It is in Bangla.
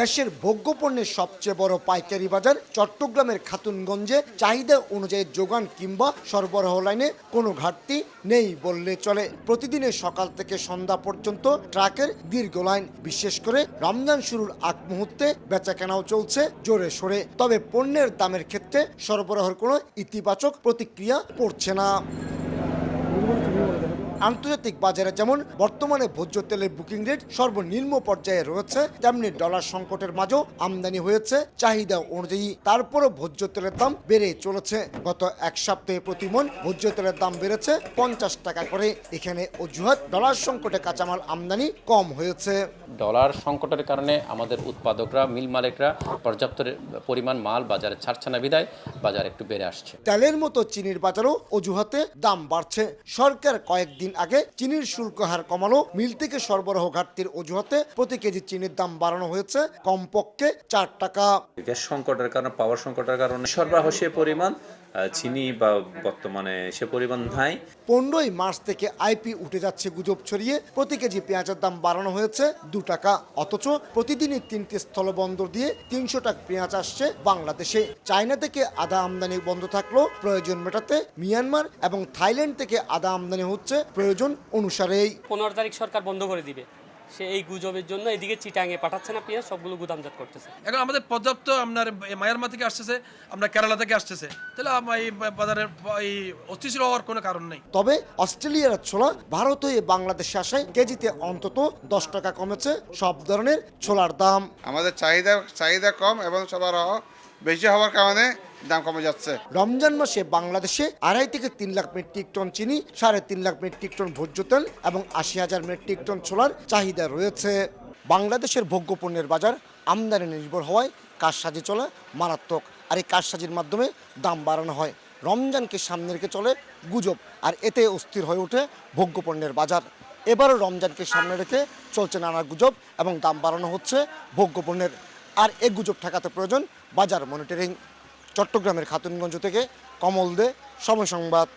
দেশের ভোগ্যপণ্যের সবচেয়ে বড় পাইকারি বাজার চট্টগ্রামের খাতুনগঞ্জে। চাহিদা অনুযায়ী যোগান কিংবা সরবরাহ লাইনে কোনো ঘাটতি নেই বললে চলে। প্রতিদিনের সকাল থেকে সন্ধ্যা পর্যন্ত ট্রাকের দীর্ঘ লাইন, বিশেষ করে রমজান শুরুর আগ মুহূর্তে বেচা কেনাও চলছে জোরে সোরে। তবে পণ্যের দামের ক্ষেত্রে সরবরাহের কোনো ইতিবাচক প্রতিক্রিয়া পড়ছে না। আন্তর্জাতিক বাজারে যেমন বর্তমানে ভোজ্য তেলের বুকিং রেট সর্বনিম্ন পর্যায়ে রয়েছে তেমনি ডলার সংকটের মাঝেও আমদানি হয়েছে চাহিদা অনুযায়ী তারপরও ভোজ্য তেলের দাম বেড়ে চলেছে। গত এক সপ্তাহে প্রতি মন ভোজ্য তেলের দাম বেড়েছে পঞ্চাশ টাকা করে। এখানে অজুহাত ডলার সংকটে কাঁচামাল আমদানি কম হয়েছে। ডলার সংকটের কারণে আমাদের উৎপাদকরা মিল মালিকরা পর্যাপ্ত পরিমাণ মাল বাজারে ছাড়ছে না বিদায় বাজার একটু বেড়ে আসছে। তেলের মতো চিনির বাজারও অজুহাতে দাম বাড়ছে। সরকার কয়েকদিন আগে চিনির শুল্ক হার কমানো মিল থেকে সরবরাহ ঘাটতির অজুহাতে প্রতি কেজি চিনির দাম বাড়ানো হয়েছে কমপক্ষে চার টাকা। গ্যাস সংকটের কারণে পাওয়ার সংকটের কারণে সরবরাহ সে পরিমাণ চিনি বা বর্তমানে সে পরিমাণ নাই। পনেরোই মার্চ থেকে আইপি উঠে যাচ্ছে গুজব ছড়িয়ে প্রতি কেজি পেঁয়াজের দাম বাড়ানো হয়েছে দু টাকা। অথচ প্রতিদিনই তিনটি স্থলবন্দর দিয়ে তিনশো টাকা পেঁয়াজ আসছে বাংলাদেশে। চায়না থেকে আদা আমদানি বন্ধ থাকলেও প্রয়োজন মেটাতে মিয়ানমার এবং থাইল্যান্ড থেকে আদা আমদানি হচ্ছে প্রয়োজন অনুসারেই। পনেরো তারিখ সরকার বন্ধ করে দিবে। সে এই গুজবের জন্য এদিকে চিটাঙে পাঠাচ্ছে না পেঁয়াজ সবগুলো গুদামজাত করতেছে। এখন আমাদের পর্যাপ্ত আপনার মায়ানমার থেকে আসতেছে আমরা কেরালা থেকে আসতেছে। তাহলে এই বাজারের এই অস্থিতিশীল হওয়ার কোনো কারণ নেই। তবে অস্ট্রেলিয়ার ছোলা ভারত হয়ে বাংলাদেশে আসায় কেজিতে অন্তত দশ টাকা কমেছে সব ধরনের ছোলার দাম। আমাদের চাহিদা চাহিদা কম এবং সরবরাহ বেশি হওয়ার কারণে দাম কমে যাচ্ছে। রমজান মাসে বাংলাদেশে আড়াই থেকে তিন লাখ মেট্রিক টন চিনি, সাড়ে তিন লাখ মেট্রিক টন ভোজ্য তেল এবং আশি হাজার মেট্রিক টন ছোলার চাহিদা রয়েছে। বাংলাদেশের ভোগ্যপণ্যের বাজার আমদানি নির্ভর হওয়ায় কারসাজি চলে মারাত্মক আর এই কারসাজির মাধ্যমে দাম বাড়ানো হয়। রমজানকে সামনে রেখে চলে গুজব আর এতে অস্থির হয়ে ওঠে ভোগ্যপণ্যের বাজার। এবারও রমজানকে সামনে রেখে চলছে নানা গুজব এবং দাম বাড়ানো হচ্ছে ভোগ্যপণ্যের। আর এ গুজব ঠেকাতে প্রয়োজন বাজার মনিটরিং। চট্টগ্রামের খাতুনগঞ্জ থেকে কমল দে সময় সংবাদ।